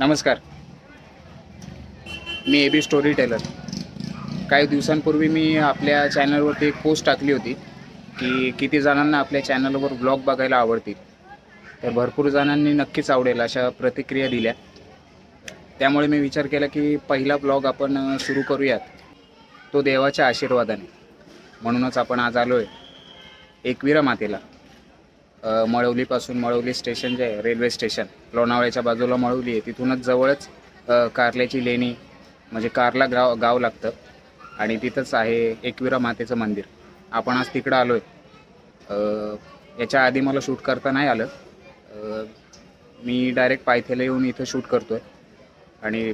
नमस्कार. मी A B story teller काही दिवसांपूर्वी मी आपल्या चॅनलवरती एक पोस्ट टाकली होती की किती जणांना आपल्या चॅनलवर ब्लॉग बघायला आवडतील. तर भरपूर जणांनी नक्कीच आवडेल अशा प्रतिक्रिया दिल्या. त्यामुळे मी विचार केला की पहिला ब्लॉग आपण सुरू करूयात. तो देवाच्या आशीर्वादाने. म्हणूनच आपण आज आलो आहे एकविरा मातेला. मळवलीपासून मळवली स्टेशन जे आहे रेल्वे स्टेशन लोणावळ्याच्या बाजूला मळवली आहे. तिथूनच जवळच कारल्याची लेणी म्हणजे कारला गाव गाव लागतं. आणि तिथंच आहे एकविरा मातेचं मंदिर. आपण आज तिकडं आलो आहे याच्या आधी मला शूट करता नाही आलं. मी डायरेक्ट पायथ्याला येऊन इथं शूट करतो आहे आणि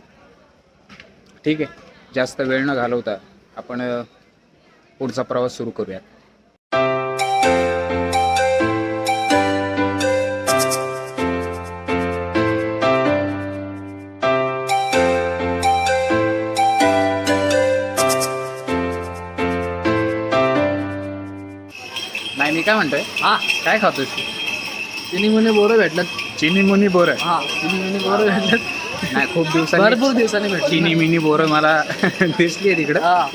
ठीक आहे जास्त वेळ न घालवता आपण पुढचा प्रवास सुरू करूयात. म्हणतोय? हा. काय खातोय तिन्ही महिने बोरं भेटलं चिनी मुनी बोर? हा तिन्ही महिने बोरं भेटलं नाही खूप दिवसांनी भरपूर दिवसांनी भेटलं. चिनी मिनी बोर मला दिसली आहे तिकडं. हा.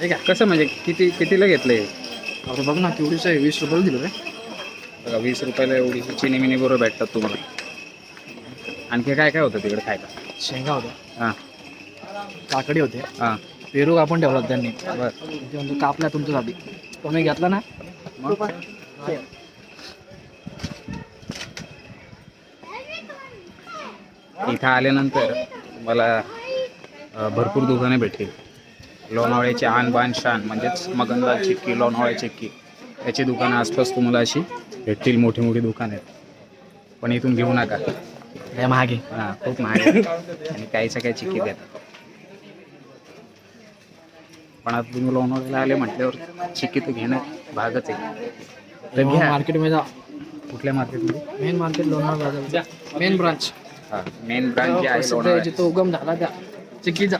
हे काय कसं म्हणजे किती कितीला घेतलंय? अरे बघ ना केवढीच आहे वीस रुपयाला दिलं रे. बघा वीस रुपयाला एवढी चिनी मिनी बोरं भेटतात तुम्हाला. आणखी काय काय होतं तिकडे खायला? शेंगा होत्या. हां. काकडी होते हां. पेरू आपण ठेवला त्यांनी. ते म्हणतो कापला तुमच्यासाठी. तुम्ही घेतला ना? मग? इथं आल्यानंतर मला भरपूर दुकाने भेटतील. लोणावळ्याची आन बान शान म्हणजेच मगनदाल चिक्की लोणावळ्या चिक्की याची दुकानं आसपास तुम्हाला अशी भेटतील मोठी मोठी दुकानं आहेत. पण इथून घेऊ नका. महागे हां खूप महाग. आणि काहीच्या काही चिक्की देतात. पण आता तुम्ही लोणावळ्याला आले म्हटल्यावर चिक्की तर घेणं भागच आहे. मार्केटमध्ये जा. कुठल्या मार्केटमध्ये? मेन मार्केट बाजार मेन ब्रांच. हां मेन ब्रांच जे आहे जिथं उगम झाला त्या. चिक्कीचा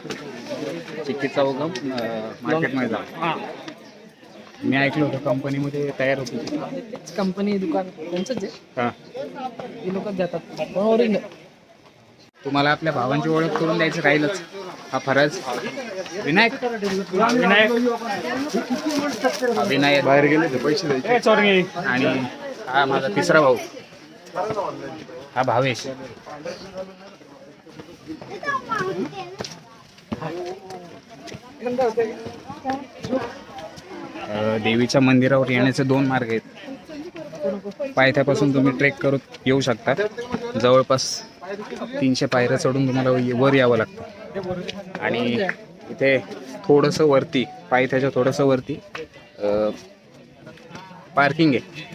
चिक्कीचा उगम मार्केटमध्ये जा. मी ऐकलं होतं कंपनीमध्ये तयार होती. कंपनी दुकान त्यांचंच आहे. हां. ते लोकच ओरिजिनल तुम्हाला आपल्या भावांची ओळख करून द्यायचं राहीलच. हा फरज. विनायक. विनायक. हा, विनायक. बाहेर गेले पैसे द्यायचे. आणि हा माझा तिसरा भाऊ. हा भावेश. अ, देवीच्या मंदिरावर येण्याचे दोन मार्ग आहेत. पायथ्यापासून तुम्ही ट्रेक करत येऊ शकता. जवळपास तीनशे पायऱ्या चढून तुम्हाला वर यावं लागतं. आणि इथे थोडंसं वरती पायथ्याच्या थोडंसं वरती पार्किंग आहे.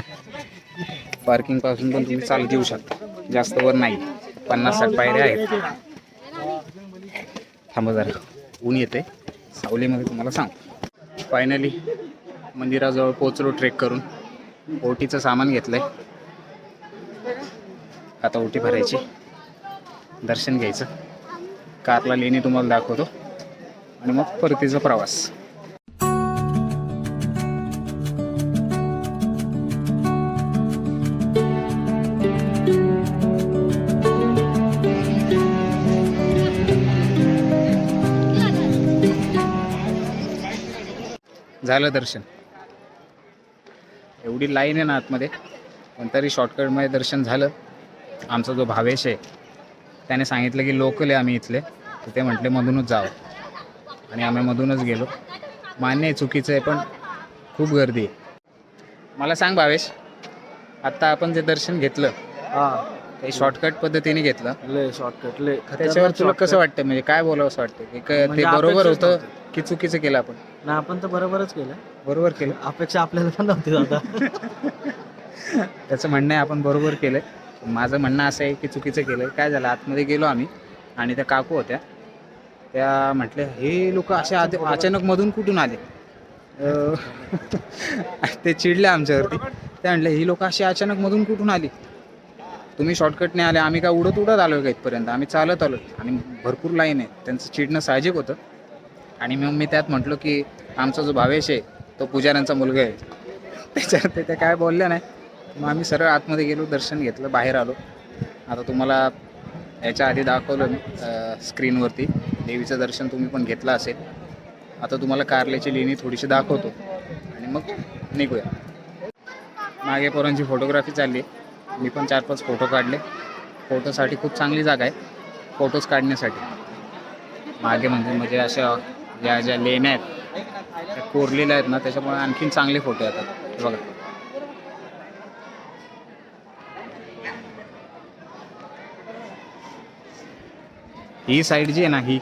पार्किंगपासून पण तुम्ही चालत येऊ शकता. जास्त वर नाही. पन्नास साठ पायऱ्या आहेत. थांबा जरा. ऊन येते सावलीमध्ये तुम्हाला सांग. फायनली मंदिराजवळ पोचलो ट्रेक करून. ओटीचं सामान घेतलंय. आता ओटी भरायची. दर्शन घ्यायचं. कारला लेणी तुम्हाला दाखवतो. आणि मग परतीचा प्रवास. झालं दर्शन. एवढी लाईन आहे ना आतमध्ये पण तरी शॉर्टकटमध्ये दर्शन झालं. आमचा जो भावेश आहे त्याने सांगितलं की लोकल आहे आम्ही इथले. तर ते म्हटले मधूनच जावं आणि आम्ही मधूनच गेलो. मान्य आहे चुकीचं आहे पण खूप गर्दी आहे. मला सांग भावेश आत्ता आपण जे दर्शन घेतलं हा. ते शॉर्टकट पद्धतीने घेतलं. लय शॉर्टकट लय त्याच्यावर तुला कसं वाटतं? म्हणजे काय बोलावं असं वाटतं? की क- ते म्हणजे बरोबर अपेक्षाच होतं. की चुकीचं केलं आपण? ना आपण तर बरोबरच केलं. बरोबर केलं. अपेक्षा आपल्याला पण नव्हती दादा. त्याचं म्हणणं आहे आपण बरोबर केलंय. माझं म्हणणं असं आहे की चुकीचं केलं काय झालं? आतमध्ये गेलो आम्ही आणि त्या काकू होत्या. त्या म्हटले हे लोक असे आद- अचानक मधून कुठून आले? ते चिडले आमच्यावरती. त्या म्हटलं ही लोक अशी अचानक मधून कुठून आली? तुम्ही शॉर्टकटने आले. आम्ही काय उडत उडत आलो का इथपर्यंत? आम्ही चालत आलो आणि भरपूर लाईन आहे. त्यांचं चिडणं साहजिक होतं. आणि मग मी त्यात म्हटलो की आमचा जो भावेश आहे तो पुजाऱ्यांचा मुलगा आहे. त्याच्यावर ते त्या काय बोलल्या नाही. मग आम्ही सरळ आतमध्ये गेलो दर्शन घेतलं बाहेर आलो. आता तुम्हाला याच्या आधी दाखवलं मी स्क्रीनवरती. देवीचं दर्शन तुम्ही पण घेतलं असेल. आता तुम्हाला कारल्याची लेणी थोडीशी दाखवतो. आणि मग निघूया. मागे पोरांची फोटोग्राफी चालली आहे. मी पण चार पाच फोटो काढले. फोटोसाठी खूप चांगली जागा आहे. फोटोज काढण्यासाठी. मागे म्हणजे म्हणजे अशा ज्या ज्या लेण्या आहेत त्या कोरलेल्या आहेत ना त्याच्यामुळे आणखीन चांगले फोटो येतात. बघा. ही साईड जी आहे ना ही.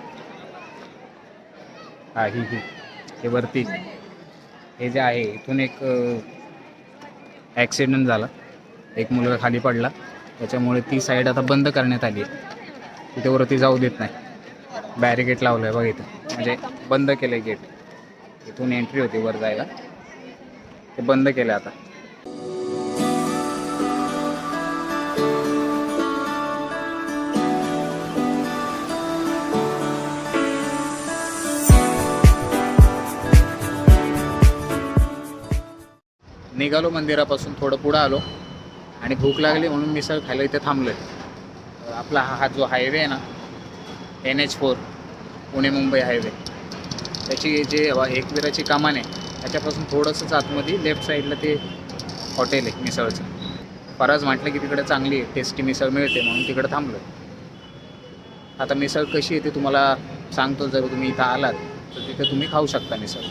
हा ही ही. हे वरती. हे जे आहे इथून एक ॲक्सिडेंट झाला. एक मुलगा खाली पडला. त्याच्यामुळे ती साईड आता बंद करण्यात आली आहे. तिथे वरती जाऊ देत नाही. बॅरिकेड लावलं आहे बघ इथं. म्हणजे बंद केलं आहे गेट इथून एंट्री होती वर जायला. ते बंद केलं आता. निघालो मंदिरापासून थोडं पुढं आलो. आणि भूक लागली म्हणून मिसळ खायला इथे थांबलोय. आहे आपला हा हा जो हायवे आहे ना N H four Pune Mumbai highway त्याची जे एकविराची कमान आहे त्याच्यापासून थोडंसंच आतमध्ये लेफ्ट साईडला ते हॉटेल आहे मिसळचं. परत म्हटलं की तिकडे चांगली टेस्टी मिसळ मिळते म्हणून तिकडे थांबलो आता मिसळ कशी आहे ते तुम्हाला सांगतो जर तुम्ही इथं आलात तर तिथे तुम्ही खाऊ शकता मिसळ.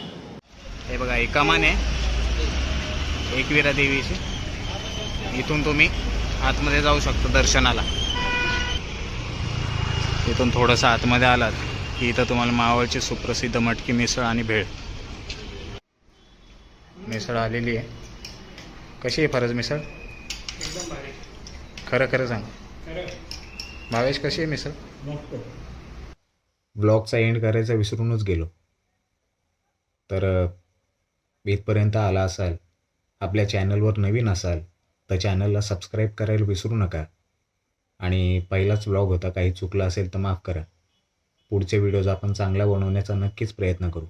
हे बघा हे कमान आहे. एकविरा देवीची. इथून तुम्ही आतमध्ये जाऊ शकता दर्शनाला. इथून थोडंसं आतमध्ये आलात की इथं तुम्हाला मावळची सुप्रसिद्ध मटकी मिसळ आणि भेळ. मिसळ आलेली आहे. कशी आहे फरज मिसळ? खरं खरं सांग. भावेश कशी आहे मिसळ? ब्लॉगचा एंड करायचा विसरूनच गेलो. तर इथपर्यंत आला असाल. आपल्या चॅनलवर नवीन असाल तर चॅनलला सबस्क्राईब करायला विसरू नका. आणि पहिलाच ब्लॉग होता काही चुकलं असेल तर माफ करा. पुढचे व्हिडिओज आपण चांगला बनवण्याचा नक्कीच प्रयत्न करू.